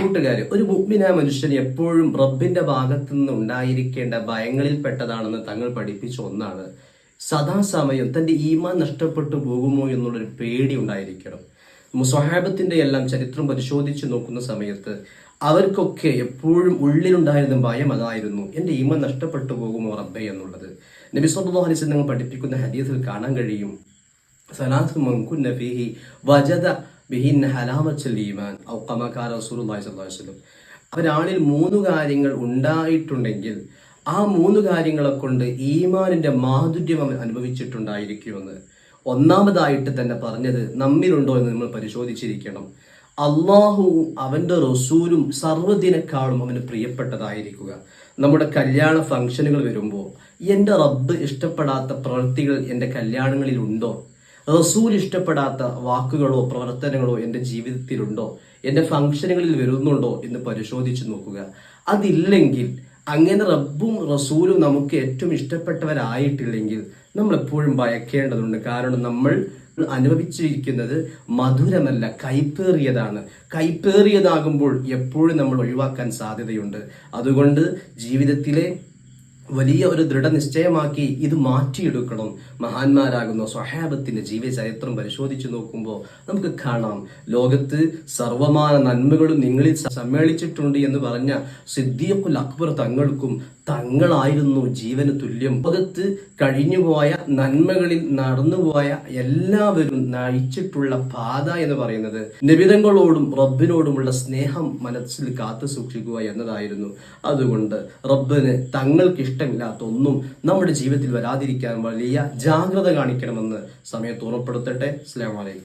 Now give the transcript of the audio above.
കൂട്ടുകാര് ഒരു മുഗ്മിനായ മനുഷ്യൻ എപ്പോഴും റബ്ബിന്റെ ഭാഗത്തു നിന്ന് ഉണ്ടായിരിക്കേണ്ട ഭയങ്ങളിൽ പെട്ടതാണെന്ന് തങ്ങൾ പഠിപ്പിച്ച ഒന്നാണ്. സദാസമയം തന്റെ ഈമാൻ നഷ്ടപ്പെട്ടു പോകുമോ എന്നുള്ളൊരു പേടി ഉണ്ടായിരിക്കണം. മുസഹാബത്തിന്റെ എല്ലാം ചരിത്രം പരിശോധിച്ചു നോക്കുന്ന സമയത്ത് അവർക്കൊക്കെ എപ്പോഴും ഉള്ളിലുണ്ടായിരുന്ന ഭയം അതായിരുന്നു എന്റെ ഈമ നഷ്ടപ്പെട്ടു പോകുമോ റബ്ബെ? എന്നുള്ളത്. നബി സല്ലല്ലാഹു അലൈഹി പഠിപ്പിക്കുന്ന ഹദീസിൽ കാണാൻ കഴിയും സലാത്ത് മൻകുന്ന ഫീഹി വജദ ബിഹിൻ ഹലാമച്ചൽ ഈമാൻ ഔ കമാ റസൂലുള്ളാഹി സ്വല്ലല്ലാഹു വസല്ലം. അവരാളിൽ മൂന്ന് കാര്യങ്ങൾ ഉണ്ടായിട്ടുണ്ടെങ്കിൽ ആ മൂന്ന് കാര്യങ്ങളെ കൊണ്ട് ഈമാനിന്റെ മാധുര്യം അവൻ അനുഭവിച്ചിട്ടുണ്ടായിരിക്കുമെന്ന്. ഒന്നാമതായിട്ട് തന്നെ പറഞ്ഞത് നമ്മിലുണ്ടോ എന്ന് നമ്മൾ പരിശോധിച്ചിരിക്കണം. അള്ളാഹുവും അവന്റെ റസൂലും സർവദിനക്കാളും അവന് പ്രിയപ്പെട്ടതായിരിക്കുക. നമ്മുടെ കല്യാണ ഫംഗ്ഷനുകൾ വരുമ്പോൾ എന്റെ റബ്ബ് ഇഷ്ടപ്പെടാത്ത പ്രവൃത്തികൾ എന്റെ കല്യാണങ്ങളിൽ ഉണ്ടോ റസൂൽ ഇഷ്ടപ്പെടാത്ത വാക്കുകളോ പ്രവർത്തനങ്ങളോ എന്റെ ജീവിതത്തിലുണ്ടോ? എന്റെ ഫംഗ്ഷനുകളിൽ വരുന്നുണ്ടോ എന്ന് പരിശോധിച്ച് നോക്കുക. അതില്ലെങ്കിൽ അങ്ങനെ റബ്ബും റസൂലും നമുക്ക് ഏറ്റവും ഇഷ്ടപ്പെട്ടവരായിട്ടില്ലെങ്കിൽ നമ്മൾ എപ്പോഴും ഭയക്കേണ്ടതുണ്ട്. കാരണം നമ്മൾ അനുഭവിച്ചിരിക്കുന്നത് മധുരമല്ല കൈപ്പേറിയതാണ്. കൈപ്പേറിയതാകുമ്പോൾ എപ്പോഴും നമ്മൾ ഒഴിവാക്കാൻ സാധ്യതയുണ്ട്. അതുകൊണ്ട് ജീവിതത്തിലെ വലിയ ഒരു ദൃഢനിശ്ചയമാക്കി ഇത് മാറ്റിയെടുക്കണം. മഹാന്മാരാകുന്ന സ്വഹാബത്തിന്റെ ജീവചരിത്രം പരിശോധിച്ചു നോക്കുമ്പോൾ നമുക്ക് കാണാം. ലോകത്ത് സർവമാന നന്മകളും നിങ്ങളിൽ സമ്മേളിച്ചിട്ടുണ്ട് എന്ന് പറഞ്ഞ സിദ്ദീഖുൽ അക്ബർ തങ്ങൾക്കും തങ്ങളായിരുന്നു ജീവന് തുല്യം. ലോകത്ത് കഴിഞ്ഞുപോയ നന്മകളിൽ നടന്നുപോയ എല്ലാവരും നയിച്ചിട്ടുള്ള പാത എന്ന് പറയുന്നത് നിബിതങ്ങളോടും റബ്ബിനോടുമുള്ള സ്നേഹം മനസ്സിൽ കാത്തു സൂക്ഷിക്കുക എന്നതായിരുന്നു. അതുകൊണ്ട് റബ്ബിന് തങ്ങൾക്ക് ഇഷ്ടമില്ലാത്ത ഒന്നും നമ്മുടെ ജീവിതത്തിൽ വരാതിരിക്കാൻ വലിയ ജാഗ്രത കാണിക്കണമെന്ന് സമയത്ത് ഓർമ്മപ്പെടുത്തട്ടെ. അസ്ലാം വലൈക്കും